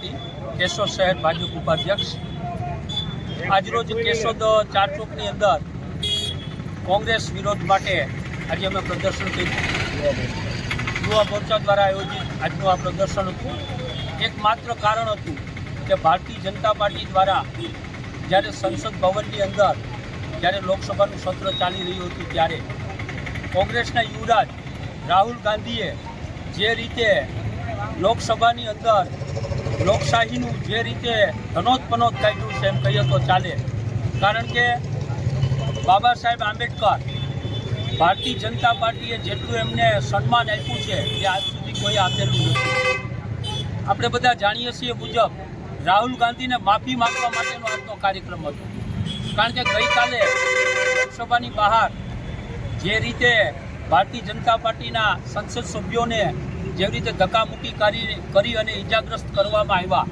પ્રજાપતિ કેશોદ શહેર ભાજપ ઉપાધ્યક્ષ. આજરોજ કેશોદ ચાર ચોકની અંદર કોંગ્રેસ વિરોધ માટે આજે અમે પ્રદર્શન કર્યું. યુવા મોરચા દ્વારા આયોજિત આજનું આ પ્રદર્શન હતું. એકમાત્ર કારણ હતું કે ભારતીય જનતા પાર્ટી દ્વારા જ્યારે સંસદ ભવનની અંદર જ્યારે લોકસભાનું સત્ર ચાલી રહ્યું હતું ત્યારે કોંગ્રેસના યુવરાજ રાહુલ ગાંધીએ જે રીતે લોકસભાની અંદર લોકશાહીનું જે રીતે ધનોત્પનોત કાઢ્યું છે એમ કહીએ તો ચાલે. કારણ કે બાબા સાહેબ આંબેડકર ભારતીય જનતા પાર્ટીએ જેટલું એમને સન્માન આપ્યું છે એ આજ સુધી કોઈ આપેલું નથી. આપણે બધા જાણીએ છીએ મુજબ રાહુલ ગાંધીને માફી માંગવા માટેનો આજનો કાર્યક્રમ હતો. કારણ કે ગઈકાલે લોકસભાની બહાર જે રીતે ભારતીય જનતા પાર્ટીના સંસદ સભ્યોને જેવી રીતે ધક્કામુક્કી કરી કરી અને ઇજાગ્રસ્ત કરવામાં આવ્યા.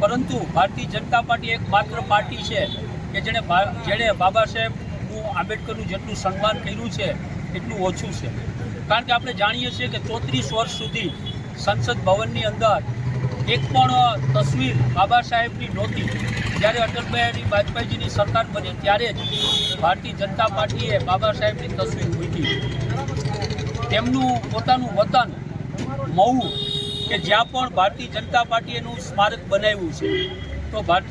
પરંતુ ભારતીય જનતા પાર્ટી એક માત્ર પાર્ટી છે કે જેણે જેણે બાબા સાહેબનું આંબેડકરનું જેટલું સન્માન કર્યું છે, એટલું ઓછું છે. કારણ કે આપણે જાણીએ છીએ કે ચોત્રીસ વર્ષ સુધી સંસદ ભવનની અંદર એક પણ તસવીર બાબા સાહેબની નહોતી. જ્યારે અટલ બિહારી વાજપેયીજીની સરકાર બની, ત્યારે જ ભારતીય જનતા પાર્ટીએ બાબા સાહેબની તસવીર મૂકી. તેમનું પોતાનું વતન મહુ કે જ્યાં પણ ભારતીય જનતા પાર્ટીનું સ્મારક બનાવ્યું છે તો ભારતીય